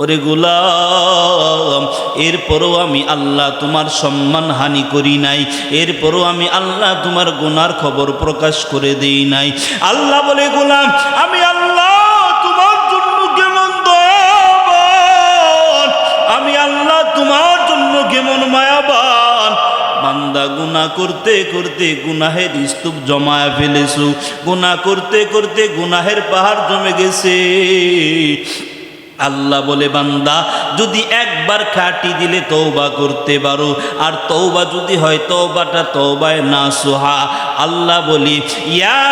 ওরে গুলাম, এরপরও আমি আল্লাহ তোমার সম্মান হানি করি নাই, এরপরও আমি আল্লাহ তোমার গুনার খবর প্রকাশ করে দেই নাই। আল্লাহ বলে, গুলাম, আমি আল্লাহ তোমার জন্য কেমন দয়াবান আমি আল্লাহ তোমার জন্য কেমন মায়াবান বান্দা গুনাহ করতে করতে গুনাহের স্তূপ জমায়া ফেলেছু, গুনাহ করতে করতে গুনাহের পাহাড় জমে গেছে। আল্লাহ বলে, বান্দা, যদি একবার খাটি দিলে তৌবা করতে পারো, আর তৌবা যদি হয় তৌবাটা তৌবায় না সোহা আল্লাহ বলি, ইয়া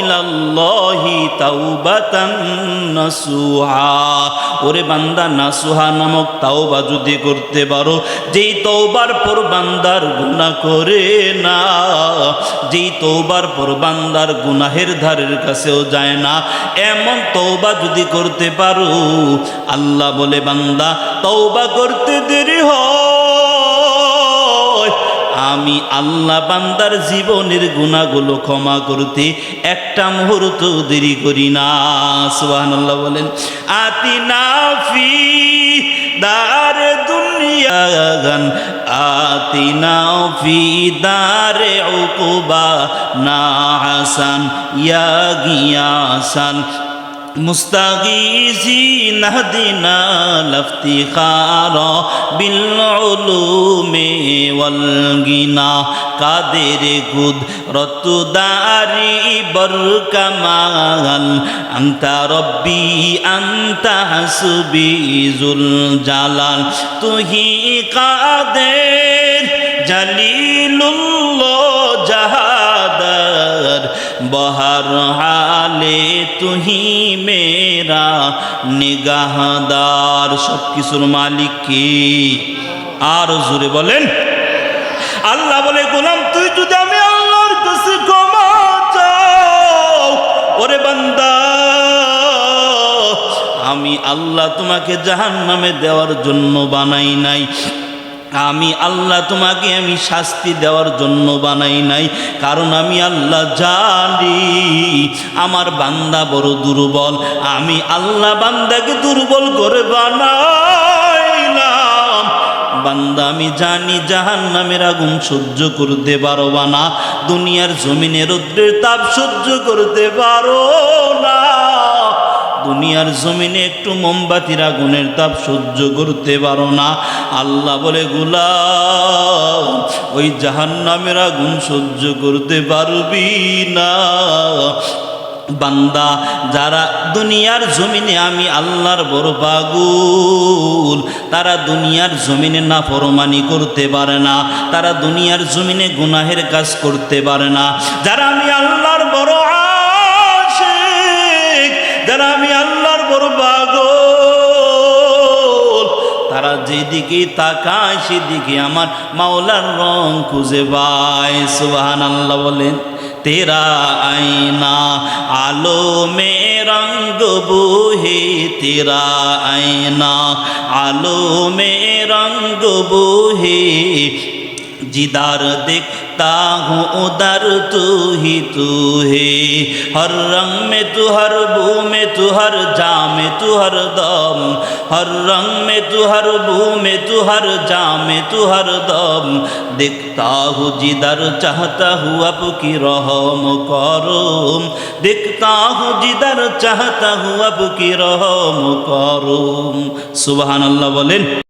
ইলাল্লাহি তাওবাতান নাসুহা। ওরে বান্দা, নাসুহা নামক তাওবা যদি করতে পারো, যেই তওবার পর বান্দার গুনাহ করে না, যেই তওবার পর বান্দার গুনাহের ধারের কাছেও যায় না, এমন তওবা যদি করতে পারো, আল্লাহ বলে, বান্দা, তওবা করতে দেরি হয়। আমি আল্লাহ বান্দার জীবনের গুণাগুলো ক্ষমা করতে একটা মুহূর্ত দেরি করি না। সুহান আল্লাহ বলেন আতি নাফি দারে দুনিয়া গান আতি নাফি দারে উকুবা, না হাসান, ইয়া গিয়াসান। مستغيثين اهدنا الافتخار بالعلوم والغنى قادر قدرت داري بركمال أنت ربي أنت حسبي ذو الجلال তুহি কাদের জালিলুল্লাহ জাহাদার বহর হালে তুহি মেরা নিগাহদার সব কিছুর মালিক কি? আর জুড়ে বলেন। আল্লাহ বলে, গোলাম, তুই যদি আমি আল্লাহর কাছে ক্ষমা চাও, ওরে বান্দা, আমি আল্লাহ তোমাকে জাহান নামে দেওয়ার জন্য বানাই নাই। আমি আল্লাহ তোমাকে আমি শাস্তি দেওয়ার জন্য বানাই নাই, কারণ আমি আল্লাহ জানি, আমার বান্দা বড় দুর্বল, আমি আল্লাহ বান্দাকে দুর্বল করে বানাইলাম। বান্দা, আমি জানি জাহান নামের আগুন সহ্য করতে পারো না, দুনিয়ার জমিনে রৌদ্রের তাপ সহ্য করতে পারো না। দুনিয়ার জমিনে একটু মোমবাতির আগুনের তাপ সহ্য করতে পারো না। আল্লাহ বলে গুলা ওই জাহান নামের আগুন সহ্য করতে পারবি না। বান্দা, যারা দুনিয়ার জমিনে আমি আল্লাহর বড় পাগুল, তারা দুনিয়ার জমিনে না ফরমানি করতে পারে না। তারা দুনিয়ার জমিনে গুনাহের কাজ করতে পারে না। যারা আমি আল্লাহর বড় যেদিকে তাকায় সেদিকে আমার মাওলার রং খুঁজে পায়। সুবাহান আল্লাহ বলেন, তেরা আইনা আলো মে রঙ্গ বুহে, তেরা আইনা আলো মে রঙ্গ বুহে जिधर देखता हूँ उधर तू ही तू है हर रंग में तू हर बू में तू हर जा में तू हर दम हर रंग में तू हर बू में तू हर जा में तू हर दम देखता हूँ जिधर चाहता हूँ अब की रहम करो देखता हूँ जिधर चाहता हूँ अब की रहम करो सुबहान अल्लाह बोलें